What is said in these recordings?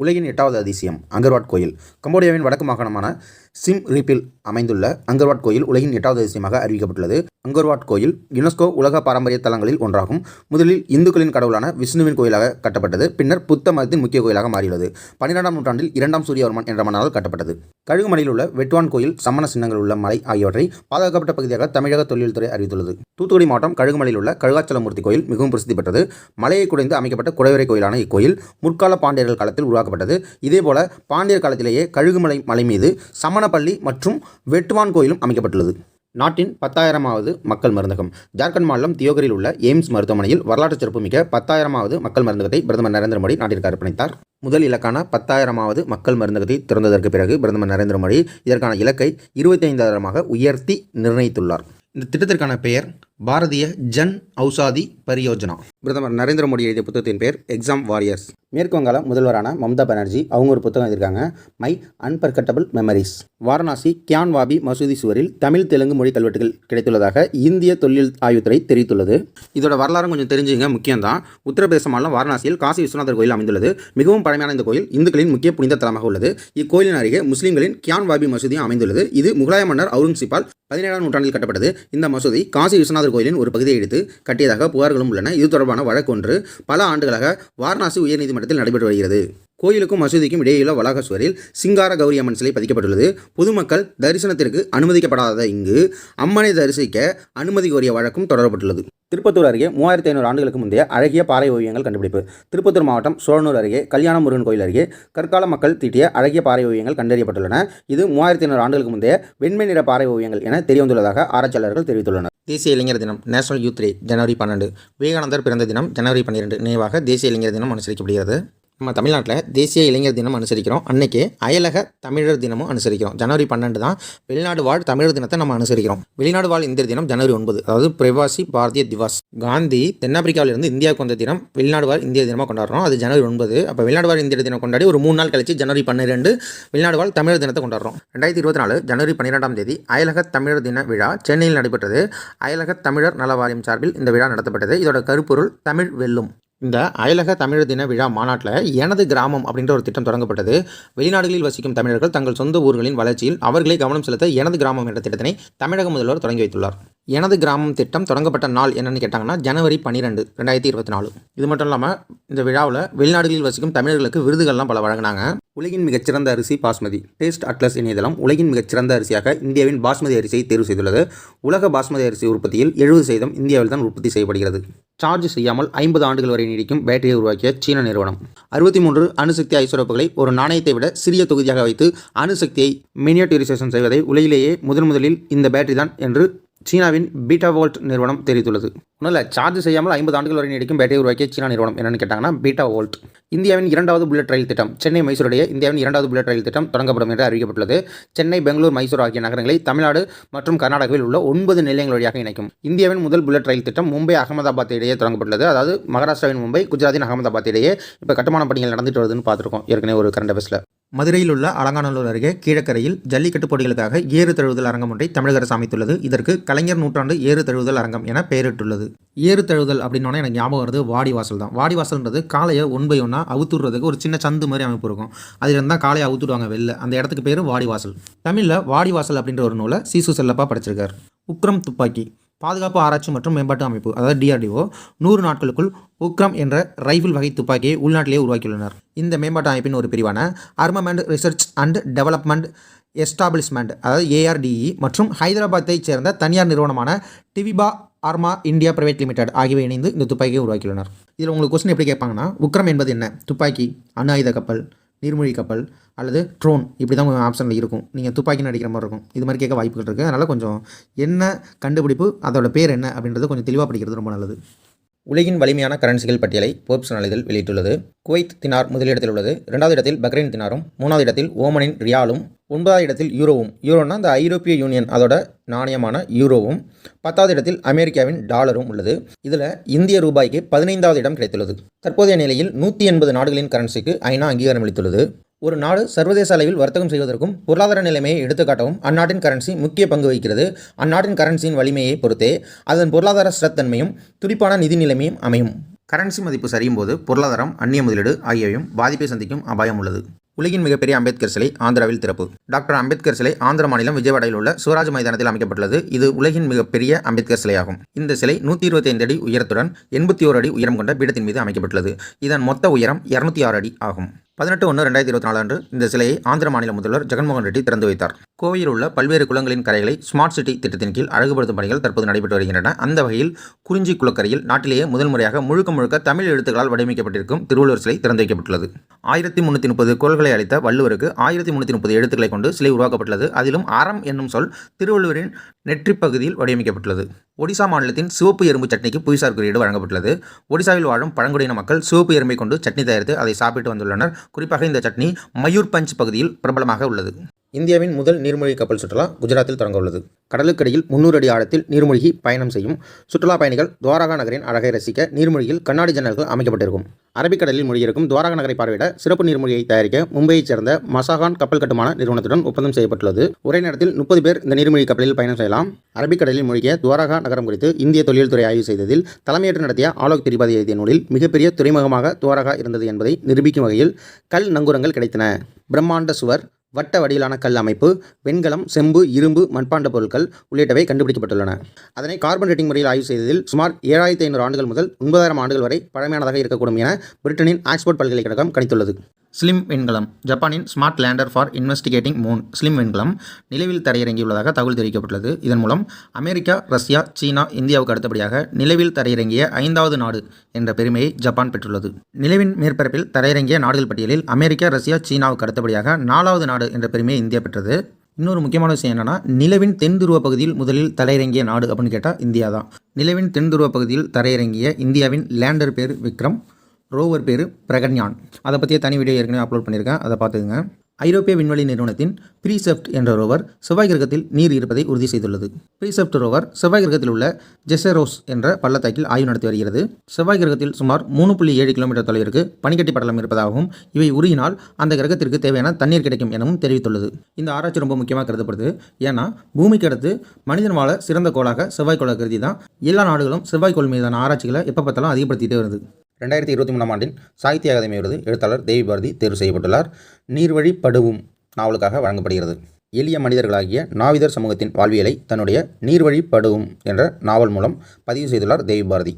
உலகின் எட்டாவது அதிசயம் அங்கர்வாட் கோயில். கம்போடியாவின் வடக்கு மாகாணமான சிம் ரீப்பில் அமைந்துள்ள அங்கர்வாட் கோயில் உலகின் எட்டாவது அதிசயமாக அறிவிக்கப்பட்டுள்ளது. அங்கர்வாட் கோயில் யுனெஸ்கோ உலக பாரம்பரிய தலங்களில் ஒன்றாகும். முதலில் இந்துக்களின் கடவுளான விஷ்ணுவின் கோயிலாக கட்டப்பட்டது. பின்னர் புத்த மதத்தின் முக்கிய கோயிலாக மாறியுள்ளது. பன்னிரெண்டாம் நூற்றாண்டில் இரண்டாம் சூரியவர்மன் என்ற மன்னரால் கட்டப்பட்டது. கழுகுமலையில் உள்ள வெட்டுவான் கோயில் சமண சின்னங்கள் உள்ள மலை ஆகியவற்றை பாதுகாக்கப்பட்ட பகுதியாக தமிழக தொழில்துறை அறிவித்துள்ளது. தூத்துக்குடி மாவட்டம் கழுகுமலையில் உள்ள கழுகாச்சலமூர்த்தி கோயில் மிகவும் பிரசித்தி பெற்றது. மலையை குடைந்து அமைக்கப்பட்ட குடைவரை கோயிலான இக்கோயில் முற்கால பாண்டியர்கள் காலத்தில் உருவாக்கப்பட்டது. இதேபோல பாண்டியர் காலத்திலேயே கழுகுமலை மலை மீது சமணப்பள்ளி மற்றும் வெட்டுவான் கோயிலும் அமைக்கப்பட்டுள்ளது. நாட்டின் பத்தாயிரமாவது மக்கள் மருந்தகம். ஜார்க்கண்ட் மாநிலம் தியோகரில் உள்ள எய்ம்ஸ் மருத்துவமனையில் வரலாற்று சிறப்புமிக்க பத்தாயிரமாவது மக்கள் மருந்தகத்தை பிரதமர் நரேந்திர மோடி நாட்டிற்கு அர்ப்பணித்தார். முதல் இலக்கான பத்தாயிரமாவது மக்கள் மருந்தகத்தை திறந்ததற்கு பிறகு பிரதமர் நரேந்திர மோடி இதற்கான இலக்கை இருபத்தி ஐந்தாயிரமாக உயர்த்தி நிர்ணயித்துள்ளார். இந்த திட்டத்திற்கான பெயர் பாரதிய ஜன் ஔசாதி பரியோஜனா. பிரதமர் நரேந்திர மோடி எழுதிய புத்தகத்தின் பேர் எக்ஸாம் வாரியர்ஸ் மேற்கு வங்காள முதல்வரான மம்தா பானர்ஜி அவங்க ஒரு புத்தகம் எழுதியிருக்காங்க my unforgettable memories Varanasi Gyan Vapi மசூதி சுவரில் தமிழ் தெலுங்கு மொழி கல்வெட்டுகள் கிடைத்துள்ளதாக இந்திய தொழில் ஆய்வுத்துறை தெரிவித்துள்ளது. இதோட வரலாறு கொஞ்சம் தெரிஞ்சுங்க முக்கியம்தான். உத்தரப்பிரதேச மாநிலம் வாரணாசியில் காசி விஸ்வநாதர் கோயில் அமைந்துள்ளது. மிகவும் பழமையான இந்த கோயில் இந்துக்களின் முக்கிய புனித தலமாக உள்ளது. இக்கோயிலின் அருகே முஸ்லீம்களின் கியான் வாபி மசூதியும் அமைந்துள்ளது. இது முகலாய மன்னர் அவுரங்கசீப்பால் பதினேழாம் நூற்றாண்டில் கட்டப்பட்டது. இந்த மசூதி காசி விஸ்வநாதர் கோயிலின் ஒரு பகுதியை எடுத்து கட்டியதாக புகார்களும் உள்ளன. இது தொடர்பான வழக்கு ஒன்று பல ஆண்டுகளாக வாரணாசி உயர்நீதிமன்றத்தில் நடைபெற்று வருகிறது. கோயிலுக்கும் மசூதிக்கும் இடையிலுள்ள வளாக சுவரில் சிங்கார கௌரி அம்மன் சிலை பதிக்கப்பட்டுள்ளது. பொதுமக்கள் தரிசனத்திற்கு அனுமதிக்கப்படாத இங்கு அம்மனை தரிசிக்க அனுமதி கோரிய வழக்கும் தொடரப்பட்டுள்ளது. திருப்பத்தூர் அருகே மூவாயிரத்தி ஐநூறு ஆண்டுகளுக்கு முந்தைய அழகிய பாறை ஓவியங்கள் கண்டுபிடிப்பு. திருப்பத்தூர் மாவட்டம் சோழனூர் அருகே கல்யாண முருகன் கோயில் அருகே கற்கால மக்கள் தீட்டிய அழகிய பாறை ஓவியங்கள் கண்டறியப்பட்டுள்ளன. இது மூவாயிரத்தி ஐநூறு ஆண்டுகளுக்கு முந்தைய வெண்மை நிற பாறை ஓவியங்கள் என தெரியவந்துள்ளதாக ஆராய்ச்சியாளர்கள் தெரிவித்துள்ளனர். தேசிய இளைஞர் தினம் நேஷனல் யூத் டே ஜனவரி பன்னெண்டு. விவேகானந்தர் பிறந்த தினம் ஜனவரி பன்னிரெண்டு நினைவாக தேசிய இளைஞர் தினம் அனுசரிக்கப்படுகிறது. நம்ம தமிழ்நாட்டில் தேசிய இளைஞர் தினம் அனுசரிக்கிறோம். அன்னைக்கு அயலக தமிழர் தினமும் அனுசரிக்கிறோம். ஜனவரி பன்னெண்டு தான் வெளிநாடு வாழ் தமிழர் தினத்தை நம்ம அனுசரிக்கிறோம். வெளிநாடு வாழ் இந்தியர் தினம் ஜனவரி ஒன்பது அதாவது பிரவாசி பாரதிய திவாஸ். காந்தி தென்னாப்பிரிக்காவிலிருந்து இந்தியாவுக்கு வந்த தினம் வெளிநாடு வாழ் இந்திய தினமாக கொண்டாடுறோம். அது ஜனவரி ஒன்பது. அப்போ வெளிநாடு வாழ் இந்தியர் தினம் கொண்டாடி ஒரு மூணு நாள் கழிச்சு ஜனவரி பன்னிரெண்டு வெளிநாடு வாழ் தமிழர் தினத்தை கொண்டாடுறோம். ரெண்டாயிரத்தி இருபத்தி நாலு ஜனவரி பன்னிரெண்டாம் தேதி அயலக தமிழர் தின விழா சென்னையில் நடைபெற்றது. அயலக தமிழர் நல வாரியம் சார்பில் இந்த விழா நடத்தப்பட்டது. இதோட கருப்பொருள் தமிழ் வெல்லும். இந்த அயலக தமிழர் தின விழா மாநாட்டில் எனது கிராமம் அப்படின்ற ஒரு திட்டம் தொடங்கப்பட்டது. வெளிநாடுகளில் வசிக்கும் தமிழர்கள் தங்கள் சொந்த ஊர்களின் வளர்ச்சியில் அவர்களே கவனம் செலுத்த எனது கிராமம் என்ற திட்டத்தினை தமிழக முதல்வர் தொடங்கி வைத்துள்ளார். எனது கிராமம் திட்டம் தொடங்கப்பட்ட நாள் என்னென்னு கேட்டாங்கன்னா ஜனவரி பன்னிரெண்டு ரெண்டாயிரத்தி இருபத்தி நாலு. இது மட்டும் இல்லாமல் இந்த விழாவில் வெளிநாடுகளில் வசிக்கும் தமிழர்களுக்கு விருதுகள்லாம் பல வழங்கினாங்க. உலகின் மிகச்சிறந்த அரிசி பாஸ்மதி டேஸ்ட் அட்லஸ் இணையதளம் உலகின் மிகச்சிறந்த அரிசியாக இந்தியாவின் பாஸ்மதி அரிசியை தேர்வு செய்துள்ளது. உலக பாஸ்மதி அரிசி உற்பத்தியில் எழுபது சதவீதம் இந்தியாவில் தான் உற்பத்தி செய்யப்படுகிறது. சார்ஜ் செய்யாமல் ஐம்பது ஆண்டுகள் வரை நீடிக்கும் பேட்டரியை உருவாக்கிய சீன நிறுவனம். அறுபத்தி மூன்று அணுசக்தி ஐசோரப்புகளை ஒரு நாணயத்தை விட சிறிய தொகுதியாக வைத்து அணுசக்தியை மினியட்டரைசேஷன் செய்வதை உலகிலேயே முதன் முதலில் இந்த பேட்டரி தான் என்று சீனாவின் பீட்டாவோல்ட் நிறுவனம் தெரிவித்துள்ளது. ஒன்றும் இல்லை சார்ஜ் செய்யாமல் ஐம்பது ஆண்டுகள் வரை நீடிக்கும் பேட்டரி உருவாக்கிய சீனா நிறுவனம் என்னென்னு கேட்டாங்கன்னா பீட்டா வோல்ட். இந்தியாவின் இரண்டாவது புல்லட் ரயில் திட்டம் சென்னை மைசூருடைய இந்தியாவின் இரண்டாவது புல்லட் ரயில் திட்டம் தொடங்கப்படும் என்று அறிவிக்கப்பட்டுள்ளது. சென்னை பெங்களூர் மைசூர் ஆகிய நகரங்களை தமிழ்நாடு மற்றும் கர்நாடகாவில் உள்ள ஒன்பது நிலையங்கள் வழியாக இணைக்கும். இந்தியாவின் முதல் புல்லட் ரயில் திட்டம் மும்பை அகமதாபாத் இடையே தொடங்கப்பட்டுள்ளது. அதாவது மகாராஷ்டிராவின் மும்பை குஜராத்தின் அகமதாபாத் இடையே இப்போ கட்டுமான பணிகள் நடந்துட்டு வருதுன்னு பார்த்துருக்கோம். ஏற்கனவே ஒரு கரண்ட் அஃபேர்ஸில் மதுரையில் உள்ள அலங்காநல்லூர் அருகே கீழக்கரையில் ஜல்லிக்கட்டு போட்டிகளுக்காக ஏறு தழுவுதல் அரங்கம் ஒன்றை தமிழக அரசு அமைத்துள்ளது. இதற்கு கலைஞர் நூற்றாண்டு ஏறு தழுவுதல் அரங்கம் என பெயரிட்டுள்ளது. ஏறு தழுவுதல் அப்படின்னா எனக்கு ஞாபகம் வருது வாடிவாசல் தான். வாடிவாசல்ன்றது காளையை ஒன் பை ஒன்றா அவுத்துடுறதுக்கு ஒரு சின்ன சந்து மாதிரி அமைப்பு இருக்கும். அதில் இருந்தால் காலையை அவுத்துடுவாங்க வெளில. அந்த இடத்துக்கு பேர் வாடிவாசல் தமிழில் வாடிவாசல் அப்படின்ற ஒரு நூலை சீசு செல்லப்பா படிச்சிருக்கார். உக்ரம் துப்பாக்கி. பாதுகாப்பு ஆராய்ச்சி மற்றும் மேம்பாட்டு அமைப்பு அதாவது டிஆர்டிஓ நூறு நாட்களுக்குள் உக்ரம் என்ற ரைஃபிள் வகை துப்பாக்கியை உள்நாட்டிலேயே உருவாக்கியுள்ளனர். இந்த மேம்பாட்டு அமைப்பின் ஒரு பிரிவான armament research and development establishment அதாவது ஏஆர்டிஇ மற்றும் ஹைதராபாத்தைச் சேர்ந்த தனியார் நிறுவனமான Dvipa armour India private limited ஆகியவை இணைந்து இந்த துப்பாக்கியை உருவாக்கியுள்ளனர். இதில் உங்களுக்கு கொஸ்டின் எப்படி கேட்பாங்கன்னா உக்ரம் என்பது என்ன? துப்பாக்கி அணு ஆயுத கப்பல் நீர்மூழ்கி கப்பல் அல்லது ட்ரோன் இப்படி தான் ஆப்ஷனில் இருக்கும். நீங்கள் துப்பாக்கின்னு அடிக்கிற மாதிரி இருக்கும். இது மாதிரி கேட்க வாய்ப்புகள் இருக்குது அதனால் கொஞ்சம் என்ன கண்டுபிடிப்பு அதோட பேர் என்ன அப்படின்றது கொஞ்சம் தெளிவாக படிக்கிறது ரொம்ப நல்லது. உலகின் வலிமையான கரன்சிகள் பட்டியலை போப்ஸ் நாளிதழ் வெளியிட்டுள்ளது. குவைத் தினார் முதலிடத்தில் உள்ளது. இரண்டாவது இடத்தில் பக்ரைன் தினாரும் மூணாவது இடத்தில் ஓமனின் ரியாலும் ஒன்பதாவது இடத்தில் யூரோவும். யூரோனா இந்த ஐரோப்பிய யூனியன் அதோட நாணயமான யூரோவும். பத்தாவது இடத்தில் அமெரிக்காவின் டாலரும் உள்ளது. இதில் இந்திய ரூபாய்க்கு பதினைந்தாவது இடம் கிடைத்துள்ளது. தற்போதைய நிலையில் நூற்றி எண்பது நாடுகளின் கரன்சிக்கு ஐநா அங்கீகாரம் அளித்துள்ளது. ஒரு நாடு சர்வதேச அளவில் வர்த்தகம் செய்வதற்கும் பொருளாதார நிலைமையை எடுத்துக்காட்டவும் அந்நாட்டின் கரன்சி முக்கிய பங்கு வகிக்கிறது. அந்நாட்டின் கரன்சியின் வலிமையை பொறுத்தே அதன் பொருளாதார ஸ்திரத்தன்மையும் துடிப்பான நிதி நிலைமையும் அமையும். கரன்சி மதிப்பு சரியும் போது பொருளாதாரம் அந்நிய முதலீடு ஆகியவையும் பாதிப்பை சந்திக்கும் அபாயம் உள்ளது. உலகின் மிகப்பெரிய அம்பேத்கர் சிலை ஆந்திராவில் திறப்பு. டாக்டர் அம்பேத்கர் சிலை ஆந்திர மாநிலம் விஜயவாடையில் உள்ள சுவராஜ் மைதானத்தில் அமைக்கப்பட்டுள்ளது. இது உலகின் மிகப்பெரிய அம்பேத்கர் சிலையாகும். இந்த சிலை நூற்றி இருபத்தைந்து அடி உயரத்துடன் எண்பத்தி ஓரு அடி உயரம் கொண்ட பீடத்தின் மீது அமைக்கப்பட்டுள்ளது. இதன் மொத்த உயரம் இருநூத்தி ஆறு அடி ஆகும். பதினெட்டு ஒன்று ரெண்டாயிரத்தி இருபத்தி நாலு அன்று இந்த சிலையை ஆந்திர மாநில முதல்வர் ஜெகன்மோகன் ரெட்டி திறந்து வைத்தார். கோவையில் உள்ள பல்வேறு குளங்களின் கரைகளை ஸ்மார்ட் சிட்டி திட்டத்தின் கீழ் அழகுபடுத்தும் பணிகள் தற்போது நடைபெற்று வருகின்றன. அந்த வகையில் குறிஞ்சி குளக்கரையில் நாட்டிலேயே முதல் முறையாக முழுக்க முழுக்க தமிழ் எழுத்துக்களால் வடிவமைக்கப்பட்டிருக்கும் திருவள்ளுவர் சிலை திறந்து வைக்கப்பட்டுள்ளது. ஆயிரத்தி முன்னூற்றி முப்பது குரல்களை அளித்த வள்ளுவருக்கு ஆயிரத்தி முன்னூற்றி முப்பது எழுத்துக்களை கொண்டு சிலை உருவாக்கப்பட்டுள்ளது. அதிலும் அறம் என்னும் சொல் திருவள்ளுவரின் நெற்றி பகுதியில் வடிவமைக்கப்பட்டுள்ளது. ஒடிசா மாநிலத்தின் சிவப்பு எறும்பு சட்னிக்கு புவிசார் குறியீடு வழங்கப்பட்டுள்ளது. ஒடிசாவில் வாழும் பழங்குடியின மக்கள் சிவப்பு எறும்பை கொண்டு சட்னி தயாரித்து அதை சாப்பிட்டு வந்துள்ளனர். குறிப்பாக இந்த சட்னி மயூர் பஞ்ச் பகுதியில் பிரபலமாக உள்ளது. இந்தியாவின் முதல் நீர்மூழ்கி கப்பல் சுற்றுலா குஜராத்தில் தொடங்க உள்ளது கடலுக்கடியில் முன்னூறு அடி ஆழத்தில் நீர்மூழ்கி பயணம் செய்யும் சுற்றுலா பயணிகள் துவாரகா நகரின் அழகை ரசிக்க நீர்மூழ்கியில் கண்ணாடி ஜன்னல்கள் அமைக்கப்பட்டிருக்கும். அரபிக்கடலில் மூழ்கியிருக்கும் துவாரகா நகரை பார்வையிட சிறப்பு நீர்மூழ்கியை தயாரிக்க மும்பையைச் சேர்ந்த மசாகான் கப்பல் கட்டுமான நிறுவனத்துடன் ஒப்பந்தம் செய்யப்பட்டுள்ளது. ஒரே நேரத்தில் முப்பது பேர் இந்த நீர்மூழ்கி கப்பலில் பயணம் செய்யலாம். அரபிக்கடலில் மூழ்கிய துவாரகா நகரம் குறித்து இந்திய தொழில்துறை ஆய்வு செய்ததில் தலைமையேற்று நடத்திய ஆலோக் திரிபாதி எழுதிய நூலில் மிகப்பெரிய துறைமுகமாக துவாரகா இருந்தது என்பதை நிரூபிக்கும் வகையில் கல் நங்கூரங்கள் கிடைத்தன. பிரம்மாண்ட சுவர் வட்ட வடிவிலான கல் அமைப்பு வெண்கலம் செம்பு இரும்பு மண்பாண்ட பொருட்கள் உள்ளிட்டவை கண்டுபிடிக்கப்பட்டுள்ளன. அதனை கார்பன் ரேட்டிங் முறையில் ஆய்வு செய்ததில் சுமார் ஏழாயிரத்தி ஐநூறு ஆண்டுகள் முதல் ஒன்பதாயிரம் ஆண்டுகள் வரை பழமையானதாக இருக்கக்கூடும் என பிரிட்டனின் ஆக்ஸ்போர்ட் பல்கலைக்கழகம் கணித்துள்ளது. ஸ்லிம் விண்கலம். ஜப்பானின் smart lander for investigating moon SLIM விண்கலம் நிலவில் தரையிறங்கியுள்ளதாக தகவல் தெரிவிக்கப்பட்டுள்ளது. இதன் மூலம் அமெரிக்கா ரஷ்யா சீனா இந்தியாவுக்கு அடுத்தபடியாக நிலவில் தரையிறங்கிய ஐந்தாவது நாடு என்ற பெருமையை ஜப்பான் பெற்றுள்ளது. நிலவின் மேற்பரப்பில் தரையிறங்கிய நாடுகள் பட்டியலில் அமெரிக்கா ரஷ்யா சீனாவுக்கு அடுத்தபடியாக நாலாவது நாடு என்ற பெருமையை இந்தியா பெற்றது. இன்னொரு முக்கியமான விஷயம் என்னென்னா நிலவின் தென் துருவ பகுதியில் முதலில் தரையிறங்கிய நாடு அப்படின்னு கேட்டால் இந்தியா தான் நிலவின் தென் துருவ பகுதியில் தரையிறங்கிய இந்தியாவின் லேண்டர் பேர் விக்ரம். ரோவர் பேர் பிரகன்யான். அதை பற்றிய தனி வீடியோ ஏற்கனவே அப்லோட் பண்ணியிருக்கேன் அதை பார்த்துக்குங்க. ஐரோப்பிய விண்வெளி நிறுவனத்தின் ப்ரீசெப்ட் என்ற ரோவர் செவ்வாய் கிரகத்தில் நீர் இருப்பதை உறுதி செய்துள்ளது. ப்ரீசெப்ட் ரோவர் செவ்வாய் கிரகத்தில் உள்ள ஜெசரோஸ் என்ற பள்ளத்தாக்கில் ஆய்வு நடத்தி வருகிறது. செவ்வாய் கிரகத்தில் சுமார் மூணு புள்ளி ஏழு கிலோமீட்டர் தொலைவிற்கு பனிக்கட்டி படலம் இருப்பதாகவும் இவை உருகினால் அந்த கிரகத்திற்கு தேவையான தண்ணீர் கிடைக்கும் எனவும் தெரிவித்துள்ளது. இந்த ஆராய்ச்சி ரொம்ப முக்கியமாக கருதப்படுது. ஏன்னா பூமிக்கு அடுத்து மனிதன் வாழ சிறந்த கோளாக செவ்வாய் கோளை கருதி தான் எல்லா நாடுகளும் செவ்வாய் கோள் மீதான ஆராய்ச்சிகளை எப்போ பார்த்தாலும் அதிகப்படுத்திட்டே வருது. ரெண்டாயிரத்தி இருபத்தி மூணாம் ஆண்டின் சாகித்ய அகாதமி விருது எழுத்தாளர் தேவி பாரதி தேர்வு செய்யப்பட்டுள்ளார். நீர்வழி படுவும் நாவலுக்காக வழங்கப்படுகிறது. எளிய மனிதர்களாகிய நாவிதர் சமூகத்தின் வாழ்வியலை தன்னுடைய நீர்வழி படுவும் என்ற நாவல் மூலம் பதிவு செய்துள்ளார் தேவி பாரதி.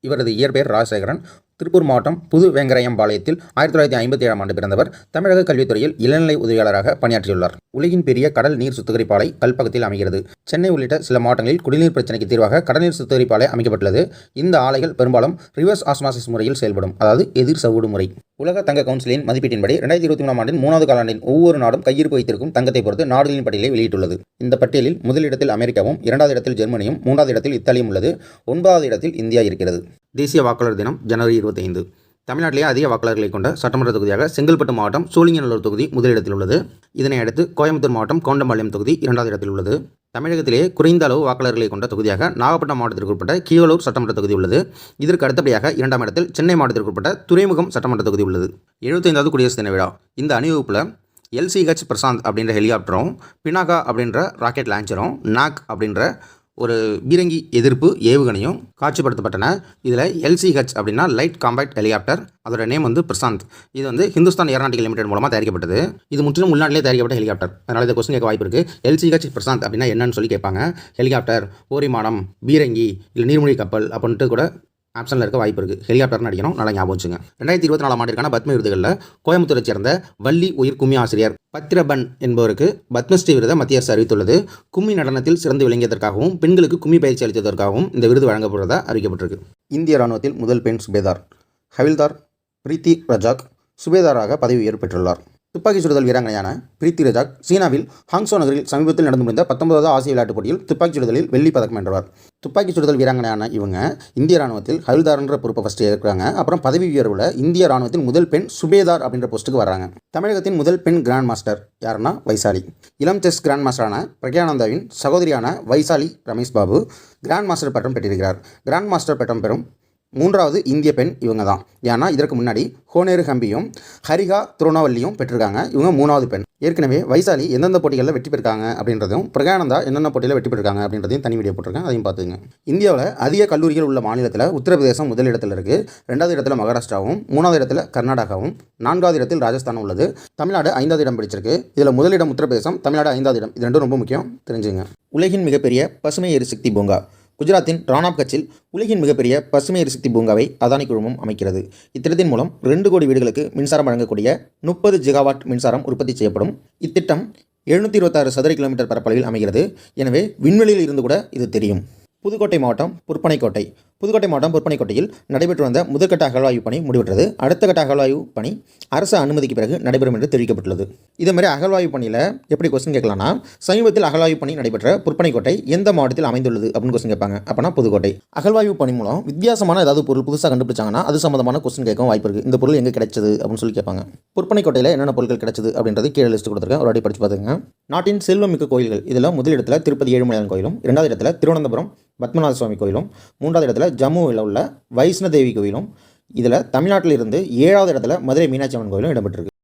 இவரது இயற்பெயர் ராஜசேகரன். திருப்பூர் மாவட்டம் புது வெங்கரையம்பாளையத்தில் ஆயிரத்தி தொள்ளாயிரத்தி ஐம்பத்தி ஏழாம் ஆண்டு பிறந்தவர் தமிழக கல்வித்துறையில் இளநிலை உதவியாளராக பணியாற்றியுள்ளார். உலகின் பெரிய கடல் நீர் சுத்திகரிப்பு ஆலை கல்பகத்தில் அமைகிறது. சென்னை உள்ளிட்ட சில மாவட்டங்களில் குடிநீர் பிரச்சனைக்கு தீர்வாக கடல்நீர் சுத்திகரிப்பு ஆலை அமைக்கப்பட்டுள்ளது. இந்த ஆலைகள் பெரும்பாலும் ரிவர்ஸ் ஆஸ்மாசிஸ் முறையில் செயல்படும் அதாவது எதிர் சவுடு முறை. உலக தங்க கவுன்சிலின் மதிப்பீட்டின்படி ரெண்டாயிரத்தி இருபத்தி மூணாம் ஆண்டின் மூணாவது காலாண்டின் ஒவ்வொரு நாடும் கையிருப்பு வைத்திருக்கும் தங்கத்தை பொறுத்து நாடுகளின் பட்டியலை வெளியிட்டுள்ளது. இந்த பட்டியலில் முதலிடத்தில் அமெரிக்காவும் இரண்டாவது இடத்தில் ஜெர்மனியும் மூன்றாவது இடத்தில் இத்தாலியும் உள்ளது. ஒன்பதாவது இடத்தில் இந்தியா இருக்கிறது. தேசிய வாக்காளர் தினம் ஜனவரி இருபத்தைந்து. தமிழ்நாட்டிலேயே அதிக வாக்காளர்களை கொண்ட சட்டமன்ற தொகுதியாக செங்கல்பட்டு மாவட்டம் சோழிங்கநல்லூர் தொகுதி முதலிடத்தில் உள்ளது. இதனை அடுத்து கோயம்புத்தூர் மாவட்டம் கவுண்டம்பாளையம் தொகுதி இரண்டாவது இடத்தில் உள்ளது. தமிழகத்திலேயே குறைந்த அளவு வாக்காளர்களை கொண்ட தொகுதியாக நாகப்பட்டினம் மாவட்டத்திற்கு உட்பட்ட கீழலூர் சட்டமன்ற தொகுதி உள்ளது. இதற்கு அடுத்தபடியாக இரண்டாம் இடத்தில் சென்னை மாவட்டத்திற்கு உட்பட்ட துறைமுகம் சட்டமன்ற தொகுதி உள்ளது. எழுபத்தைந்தாவது குடியரசு தின விழா. இந்த அணிவகுப்பில் எல்சிஹெச் பிரசாந்த் அப்படின்ற ஹெலிகாப்டரும் பினாகா அப்படின்ற ராக்கெட் லான்ச்சரும் நாக் அப்படின்ற ஒரு பீரங்கி எதிர்ப்பு ஏவுகணையும் காட்சிப்படுத்தப்பட்டன. இதில் எல்சிஹெச் அப்படின்னா லைட் காம்பேக்ட் ஹெலிகாப்டர் அதோட நேம் வந்து பிரசாந்த் இது வந்து ஹிந்துஸ்தான் ஏரோநாட்டிக் லிமிடெட் மூலமாக தயாரிக்கப்பட்டது. இது முற்றிலும் உள்நாட்டிலே தயாரிக்கப்பட்ட ஹெலிகாப்டர் அதனால் இந்த கொஸ்டின் கேட்க வாய்ப்பு இருக்குது எல்சிஹெச் பிரசாந்த் அப்படின்னா என்னன்னு சொல்லி கேட்பாங்க. ஹெலிகாப்டர் ஓரிமானம் பீரங்கி இல்லை நீர்மொழி கப்பல் அப்படின்ட்டு கூட ஆப்ஷனில் இருக்க வாய்ப்பு இருக்குது ஹெலிகாப்டர்னு அடிக்கணும். நல்லா ஞாபகம் வச்சுங்க. ரெண்டாயிரத்தி இருபத்தி நாலாம் ஆண்டிற்கான பத்ம விருதுகளில் கோயம்புத்தூரை சேர்ந்த வள்ளி உயிர் கும்மி ஆசிரியர் பத்ரபன் என்பவருக்கு பத்மஸ்ரீ விருதை மத்திய அரசு அறிவித்துள்ளது. கும்மி நடனத்தில் சிறந்து விளங்கியதற்காகவும் பெண்களுக்கு கும்மி பயிற்சி அளித்ததற்காகவும் இந்த விருது வழங்கப்படுவதாக அறிவிக்கப்பட்டிருக்கு. இந்திய ராணுவத்தில் முதல் பெண் சுபேதார். ஹவில்தார் பிரீத்தி ரஜாக் சுபேதாராக பதவி உயர்வு பெற்றுள்ளார். துப்பாக்கி சுடுதல் வீராங்கனையான பிரீத்தி ரஜாக் சீனாவில் ஹாங்ஸோ நகரில் சமீபத்தில் நடந்து முடிந்த பத்தொன்பதாவது ஆசிய விளையாட்டுப் போட்டியில் துப்பாக்கி சுடுதலில் வெள்ளி பதக்கம் வென்றவர் துப்பாக்கி சுடுதல் வீராங்கனையான இவங்க இந்திய ராணுவத்தில் ஹவில்தார்ன்ற பொறுப்பை ஃபஸ்ட்டு ஏற்கிறாங்க. அப்புறம் பதவி உயர்வில் இந்திய ராணுவத்தின் முதல் பெண் சுபேதார் அப்படின்ற போஸ்ட்டுக்கு வராங்க. தமிழகத்தின் முதல் பெண் கிராண்ட் மாஸ்டர் யாருன்னா வைசாலி. இளம் செஸ் கிராண்ட் மாஸ்டரான பிரக்யானந்தாவின் சகோதரியான வைசாலி ரமேஷ் பாபு கிராண்ட் மாஸ்டர் பட்டம் பெற்றிருக்கிறார். கிராண்ட் மாஸ்டர் பட்டம் பெறும் மூன்றாவது இந்திய பெண் இவங்க தான் ஏன்னா இதற்கு முன்னாடி ஹோனேரு ஹம்பியும் ஹரிகா திருவண்ணாவல்லியும் பெற்றிருக்காங்க. இவங்க மூணாவது பெண். ஏற்கனவே வைசாலி எந்தெந்த போட்டிகளில் வெற்றி பெற்றிருக்காங்க அப்படின்றதும் பிரகானந்தா என்னென்ன போட்டியில் வெற்றி பெற்றிருக்காங்க அப்படின்றதையும் தனி வீடியோ போட்டிருக்கேன் அதையும் பார்த்துங்க. இந்தியாவில் அதிக கல்லூரிகள் உள்ள மாநிலத்தில் உத்தரப்பிரதேசம் முதல் இடத்துல இருக்குது ரெண்டாவது இடத்துல மகாராஷ்டிராவும் மூணாவது இடத்துல கர்நாடகாவும் நான்காவது இடத்தில் ராஜஸ்தானும் உள்ளது. தமிழ்நாடு ஐந்தாவது இடம் பிடிச்சிருக்கு. இதில் முதலிடம் உத்தரப்பிரதேசம் தமிழ்நாடு ஐந்தாவது இடம். இது ரெண்டும் ரொம்ப முக்கியம். தெரிஞ்சுங்க. உலகின் மிகப்பெரிய பசுமை எரிசக்தி பூங்கா. குஜராத்தின் ராணாப் கட்சில் உலகின் மிகப்பெரிய பசுமை எரிசக்தி பூங்காவை அதானி குழுமம் அமைக்கிறது. இத்திட்டத்தின் மூலம் ரெண்டு கோடி வீடுகளுக்கு மின்சாரம் வழங்கக்கூடிய முப்பது ஜிகாவாட் மின்சாரம் உற்பத்தி செய்யப்படும். இத்திட்டம் எழுநூற்றி இருபத்தாறு சதுர கிலோமீட்டர் பரப்பளவில் அமைகிறது. எனவே விண்வெளியில் இருந்து கூட இது தெரியும். புதுக்கோட்டை மாவட்டம் புற்பனைக்கோட்டை. புதுக்கோட்டை மாவட்டம் பொற்பனைக்கோட்டையில் நடைபெற்று வந்த முதற்கட்ட அகழ்வாய்வு பணி முடிவெற்றது. அடுத்த கட்ட அகழ்வாய்வு பணி அரசு அனுமதிக்கு பிறகு நடைபெறும் என்று தெரிவிக்கப்பட்டுள்ளது. இதே மாதிரி அகழ்வாய்வு பணியில் எப்படி கொஸ்டின் கேட்கலாம்னா சமீபத்தில் அகழ்வாய்வு பணி நடைபெற்ற புற்பனைக்கோட்டை எந்த மாவட்டத்தில் அமைந்துள்ளது அப்படின்னு கொஸ்டின் கேட்பாங்க. அப்போனா புதுக்கோட்டை. அகழ்வாய்வு பணி மூலம் வித்தியாசமான ஏதாவது பொருள் புதுசாக கண்டுபிடிச்சாங்கன்னா அது சம்மந்தமான கொஸ்டின் கேட்கவும் வாய்ப்பு இருக்குது இந்த பொருள் எங்கே கிடைச்சது அப்படின்னு சொல்லி கேட்பாங்க. புற்பனைக்கோட்டையில் என்னென்ன பொருட்கள் கிடைச்சது அப்படின்றது கீழே லிஸ்ட் கொடுத்துருக்கேன். ஒரு வாட்டி படிச்சு பார்த்துங்க நாட்டின் செல்வமிக்க கோயில்கள். இதில் முதலிடத்தில் திருப்பதி ஏழுமலையான் கோயிலும் இரண்டாவது இடத்துல திருவனந்தபுரம் பத்மநாத சுவாமி கோயிலும் மூன்றாவது இடத்துல ஜம்முவில் உள்ள வைஷ்ணதேவி கோயிலும் இதில் தமிழ்நாட்டில் இருந்து ஏழாவது இடத்துல மதுரை மீனாட்சி அம்மன் கோயிலும் இடம்பெற்றிருக்கு.